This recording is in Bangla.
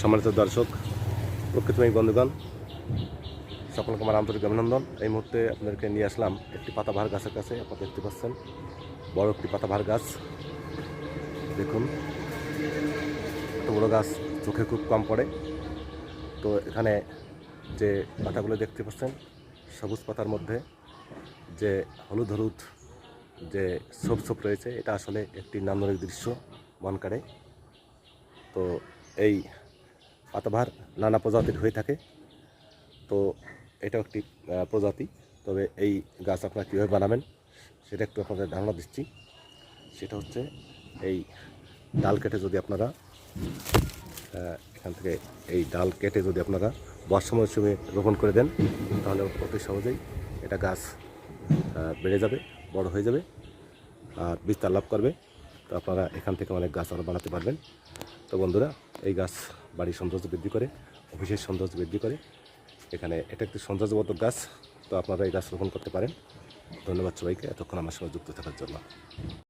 সম্মানিত দর্শক প্রকৃতময় বন্ধুগণ, সকলকে আমার আন্তরিক অভিনন্দন। এই মুহূর্তে আপনাদেরকে নিয়ে আসলাম একটি পাতাবাহার গাছের কাছে, আপনারা দেখতে পাচ্ছেন, বড় একটি পাতাবাহার গাছ। দেখুন, এত বড় গাছ চোখে খুব কম পড়ে। তো এখানে যে পাতাগুলো দেখতে পাচ্ছেন, সবুজ পাতার মধ্যে যে হলুদ হলুদ যে ছোপ ছোপ রয়েছে, এটা আসলে একটি নান্দনিক দৃশ্য মন তো এই পাতাবাহার নানা প্রজাতির হয়ে থাকে। তো এটাও একটি প্রজাতি। তবে এই গাছ আপনারা কীভাবে বানাবেন সেটা একটু আপনাদের ধারণা দিচ্ছি। সেটা হচ্ছে এই ডাল কেটে যদি আপনারা এখান থেকে এই ডাল কেটে যদি আপনারা বর্ষা মৌসুমে রোপণ করে দেন, তাহলে অতি সহজেই এটা গাছ বেড়ে যাবে, বড় হয়ে যাবে আর বিস্তার লাভ করবে। তো আপনারা এখান থেকে অনেক গাছ আরও বানাতে পারবেন। তো বন্ধুরা, এই গাছ বাড়ির সৌন্দর্য বৃদ্ধি করে, অফিসের সৌন্দর্য বৃদ্ধি করে। এখানে এটা একটি সৌন্দর্যবর্ধক গাছ, তো আপনারা এই গাছ রোপণ করতে পারেন। ধন্যবাদ সবাইকে, এতক্ষণ আমার সঙ্গে যুক্ত থাকার জন্য।